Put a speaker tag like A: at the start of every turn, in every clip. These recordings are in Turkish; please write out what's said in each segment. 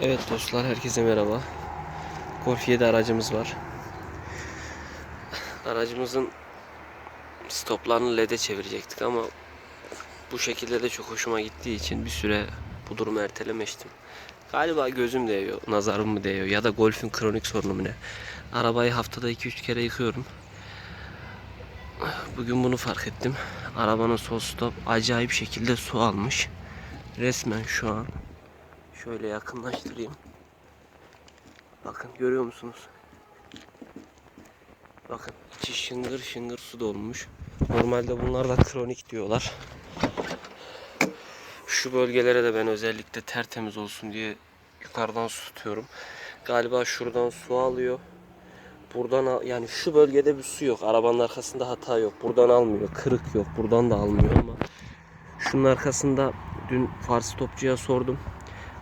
A: Evet dostlar herkese merhaba. Golf 7 aracımız var. Aracımızın stoplarını LED'e çevirecektik ama bu şekilde de çok hoşuma gittiği için bir süre bu durumu ertelemiştim. Galiba gözüm değiyor, nazarım mı değiyor ya da golfün kronik sorunu mu ne? Arabayı haftada 2-3 kere yıkıyorum. Bugün bunu fark ettim. Arabanın sol stop acayip şekilde su almış. Resmen şu an Şöyle yakınlaştırayım. Bakın görüyor musunuz? Bakın içi şıngır şıngır su dolmuş. Normalde bunlar da kronik diyorlar. Şu bölgelere de ben özellikle tertemiz olsun diye yukarıdan su tutuyorum. Galiba şuradan su alıyor. Buradan al- yani şu bölgede bir su yok. Arabanın arkasında hata yok. Buradan almıyor. Kırık yok. Buradan da almıyor ama şunun arkasında dün Fars topçuya sordum.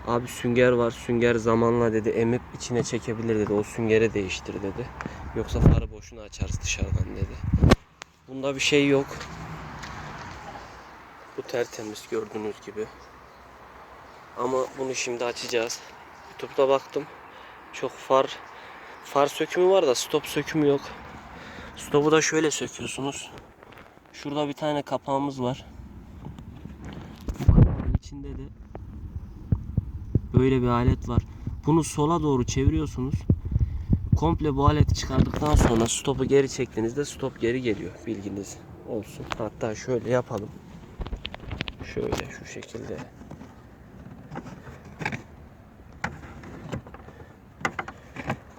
A: Abi sünger var. Sünger zamanla dedi emip içine çekebilir dedi. O süngeri değiştir dedi. Yoksa farı boşuna açarız dışarıdan dedi. Bunda bir şey yok. Bu tertemiz gördüğünüz gibi. Ama bunu şimdi açacağız. YouTube'da baktım. Çok far far sökümü var da stop sökümü yok. Stopu da şöyle söküyorsunuz. Şurada bir tane kapağımız var. Bu kapağın içinde de böyle bir alet var. Bunu sola doğru çeviriyorsunuz. Komple bu aleti çıkardıktan sonra stopu geri çektiğinizde stop geri geliyor. Bilginiz olsun. Hatta şöyle yapalım. Şöyle şu şekilde.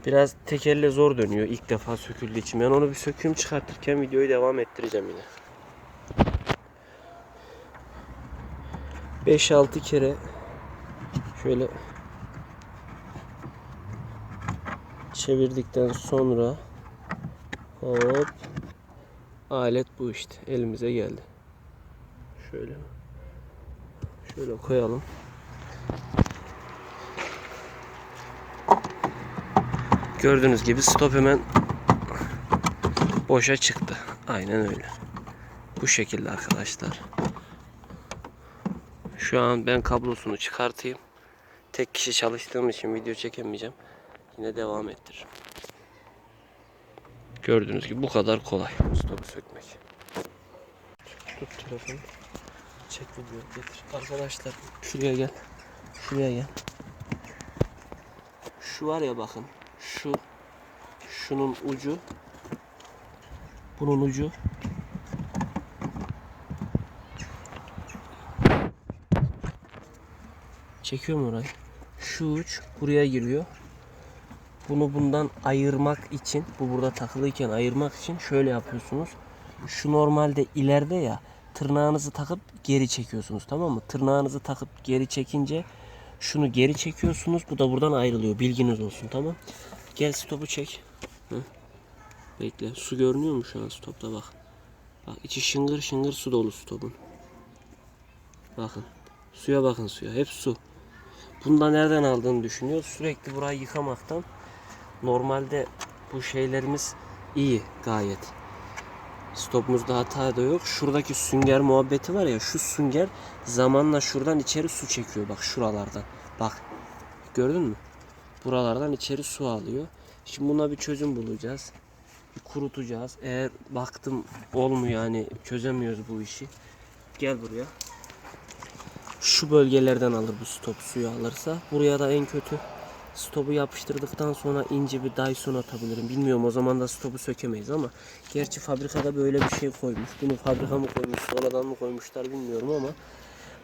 A: Biraz tekerle zor dönüyor. İlk defa söküldüğü için. Ben onu bir söküğüm çıkartırken videoyu devam ettireceğim yine. 5-6 kere şöyle çevirdikten sonra hop alet bu işte elimize geldi. Şöyle şöyle koyalım. Gördüğünüz gibi stop hemen boşa çıktı. Aynen öyle. Bu şekilde arkadaşlar. Şu an ben kablosunu çıkartayım. Tek kişi çalıştığım için video çekemeyeceğim. Yine devam ettiririm. Gördüğünüz gibi bu kadar kolay. Stopu sökmek. Tut telefonu. Çek video getir. Arkadaşlar şuraya gel. Şuraya gel. Şu var ya bakın. Şu. Şunun ucu. Bunun ucu. Çekiyor mu orayı? Şu uç buraya giriyor. Bunu bundan ayırmak için, bu burada takılıyken ayırmak için şöyle yapıyorsunuz. Şu normalde ileride ya tırnağınızı takıp geri çekiyorsunuz tamam mı? Tırnağınızı takıp geri çekince şunu geri çekiyorsunuz. Bu da buradan ayrılıyor. Bilginiz olsun tamam. Gel stopu çek. Hı. Bekle. Su görünüyor mu şu an stopta bak. Bak içi şıngır şıngır su dolu stopun. Bakın. Suya bakın suya. Hep su. Bunda nereden aldığını düşünüyor. Sürekli burayı yıkamaktan. Normalde bu şeylerimiz iyi gayet. Stopumuzda hata da yok. Şuradaki sünger muhabbeti var ya şu sünger zamanla şuradan içeri su çekiyor. Bak şuralardan. Bak. Gördün mü? Buralardan içeri su alıyor. Şimdi buna bir çözüm bulacağız. Bir kurutacağız. Eğer baktım olmuyor yani çözemiyoruz bu işi. Gel buraya şu bölgelerden alır bu stop suyu alırsa. Buraya da en kötü stopu yapıştırdıktan sonra ince bir Dyson atabilirim. Bilmiyorum o zaman da stopu sökemeyiz ama gerçi fabrikada böyle bir şey koymuş. Bunu fabrika mı koymuş, sonradan mı koymuşlar bilmiyorum ama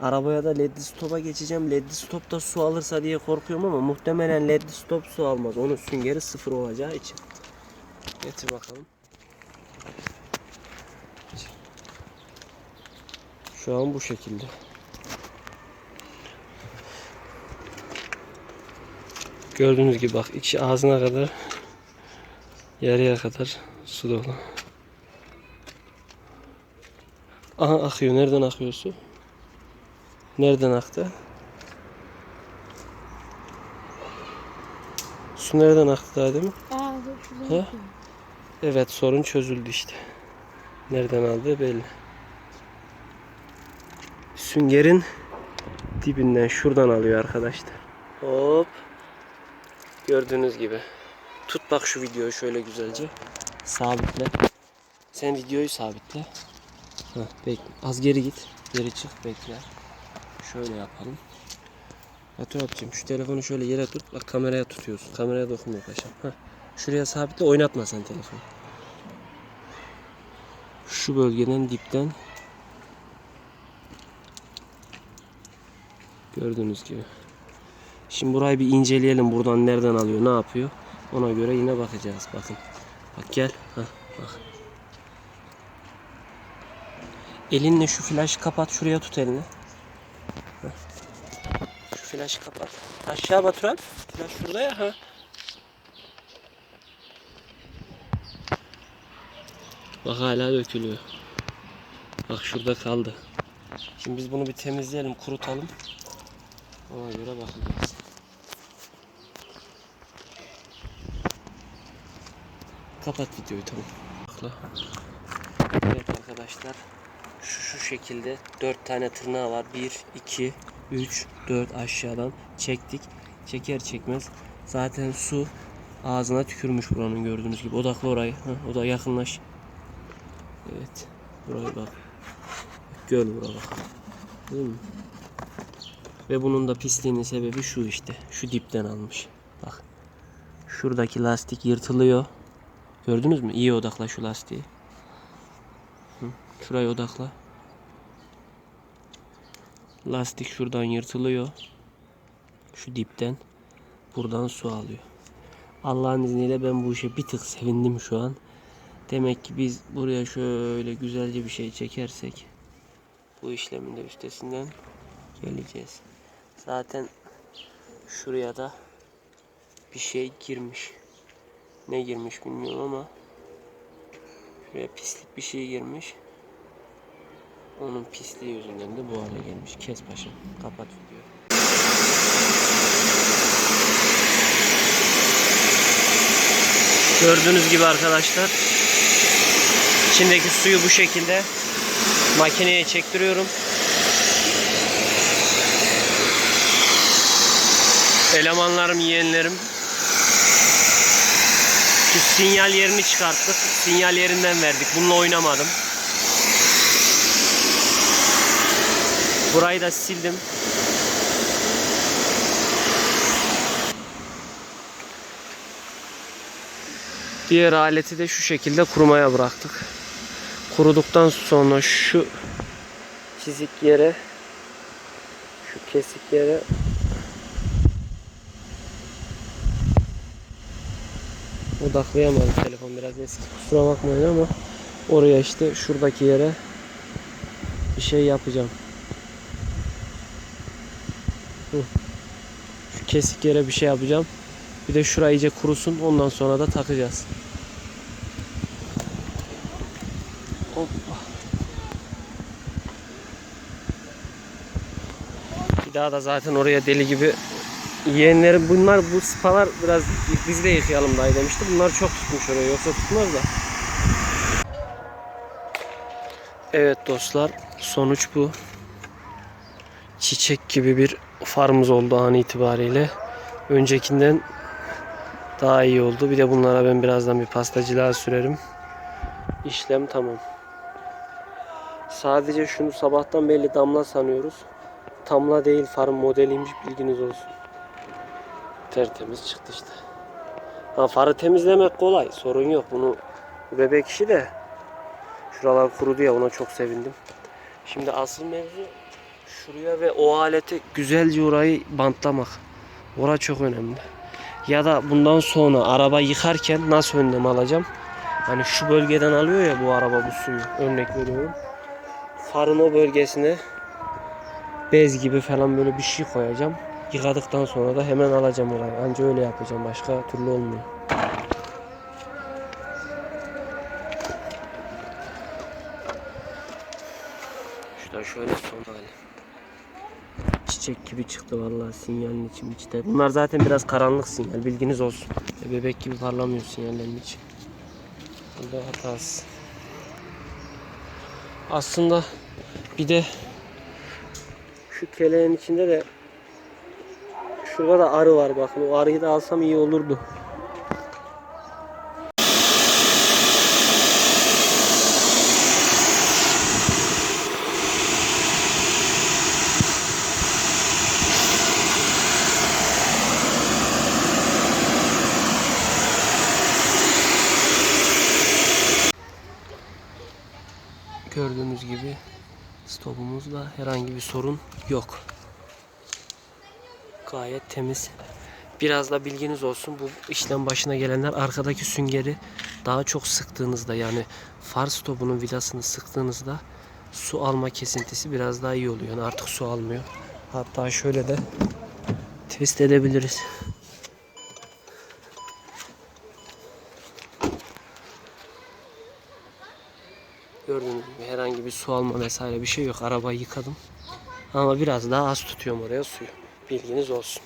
A: arabaya da ledli stopa geçeceğim. Ledli stopta su alırsa diye korkuyorum ama muhtemelen ledli stop su almaz. Onun süngeri sıfır olacağı için. Getir bakalım. Şu an bu şekilde. Gördüğünüz gibi bak içi ağzına kadar yarıya kadar su dolu. Aha akıyor. Nereden akıyor su? Nereden aktı? Su nereden aktı daha değil mi?
B: Aa.
A: Ha? Evet sorun çözüldü işte. Nereden aldığı belli. Süngerin dibinden şuradan alıyor arkadaşlar. Hop. Gördüğünüz gibi. Tut bak şu videoyu şöyle güzelce. Sabitle. Sen videoyu sabitle. Heh, bekle. Az geri git. Geri çık bekle. Şöyle yapalım. Batu abicim şu telefonu şöyle yere tut. Bak kameraya tutuyorsun. Kameraya dokunma paşam. Heh. Şuraya sabitle oynatma sen telefonu. Şu bölgeden dipten Gördüğünüz gibi. Şimdi burayı bir inceleyelim. Buradan nereden alıyor, ne yapıyor? Ona göre yine bakacağız. Bakın. Bak gel. Hah, bak. Elinle şu flaşı kapat. Şuraya tut elini. Hah. Şu flaşı kapat. Aşağı Batur abi. Flaş şurada ya. Ha. Bak hala dökülüyor. Bak şurada kaldı. Şimdi biz bunu bir temizleyelim, kurutalım. Ona göre bakacağız. Kapat videoyu tamam. Evet arkadaşlar. Şu, şu şekilde 4 tane tırnağı var. 1, 2, 3, 4 aşağıdan çektik. Çeker çekmez. Zaten su ağzına tükürmüş buranın gördüğünüz gibi. Odakla orayı. Heh, o da yakınlaş. Evet. Buraya bak. Göl bura bak. Değil mi? Ve bunun da pisliğinin sebebi şu işte. Şu dipten almış. Bak. Şuradaki lastik yırtılıyor. Gördünüz mü? İyi odakla şu lastiği. Şuraya odakla. Lastik şuradan yırtılıyor. Şu dipten. Buradan su alıyor. Allah'ın izniyle ben bu işe bir tık sevindim şu an. Demek ki biz buraya şöyle güzelce bir şey çekersek bu işlemin de üstesinden geleceğiz. Zaten şuraya da bir şey girmiş. Ne girmiş bilmiyorum ama şuraya pislik bir şey girmiş. Onun pisliği yüzünden de bu hale gelmiş. Kes paşam. Kapat videoyu. Gördüğünüz gibi arkadaşlar içindeki suyu bu şekilde makineye çektiriyorum. Elemanlarım, yeğenlerim. Şu sinyal yerini çıkarttık. Sinyal yerinden verdik. Bununla oynamadım. Burayı da sildim. Diğer aleti de şu şekilde kurumaya bıraktık. Kuruduktan sonra şu çizik yere şu kesik yere odaklayamadım telefon biraz eski kusura bakmayın ama oraya işte şuradaki yere bir şey yapacağım. Şu kesik yere bir şey yapacağım. Bir de şurayı iyice kurusun ondan sonra da takacağız. Bir daha da zaten oraya deli gibi yeğenlerim bunlar bu spalar biraz biz de yıkayalım dayı demişti. Bunlar çok tutmuş oraya yoksa tutmaz da. Evet dostlar sonuç bu. Çiçek gibi bir farmız oldu an itibariyle. Öncekinden daha iyi oldu. Bir de bunlara ben birazdan bir pastacılığa sürerim. İşlem tamam. Sadece şunu sabahtan belli damla sanıyoruz. Tamla değil farm modeliymiş bilginiz olsun. Tertemiz çıktı işte. Ha, farı temizlemek kolay. Sorun yok. Bunu bebek işi de şuralar kurudu ya ona çok sevindim. Şimdi asıl mevzu şuraya ve o aleti güzelce orayı bantlamak. Ora çok önemli. Ya da bundan sonra araba yıkarken nasıl önlem alacağım? Hani şu bölgeden alıyor ya bu araba bu suyu. Örnek veriyorum. Farın o bölgesine bez gibi falan böyle bir şey koyacağım. Yıkadıktan sonra da hemen alacağım orayı. Anca öyle yapacağım. Başka türlü olmuyor. Şu da şöyle son hali. Çiçek gibi çıktı vallahi sinyalin içim içte. Bunlar zaten biraz karanlık sinyal bilginiz olsun. E, Bebek gibi parlamıyor sinyallerin içi. Bu da hatası. Aslında bir de şu keleğin içinde de Şurada da arı var bakın. O arıyı da alsam iyi olurdu. Gördüğünüz gibi stopumuzda herhangi bir sorun yok. Gayet temiz. Biraz da bilginiz olsun bu işlem başına gelenler arkadaki süngeri daha çok sıktığınızda yani far stopunun vidasını sıktığınızda su alma kesintisi biraz daha iyi oluyor. Yani artık su almıyor. Hatta şöyle de test edebiliriz. Gördüğünüz gibi herhangi bir su alma vesaire bir şey yok. Arabayı yıkadım. Ama biraz daha az tutuyorum oraya suyu. Bilginiz olsun.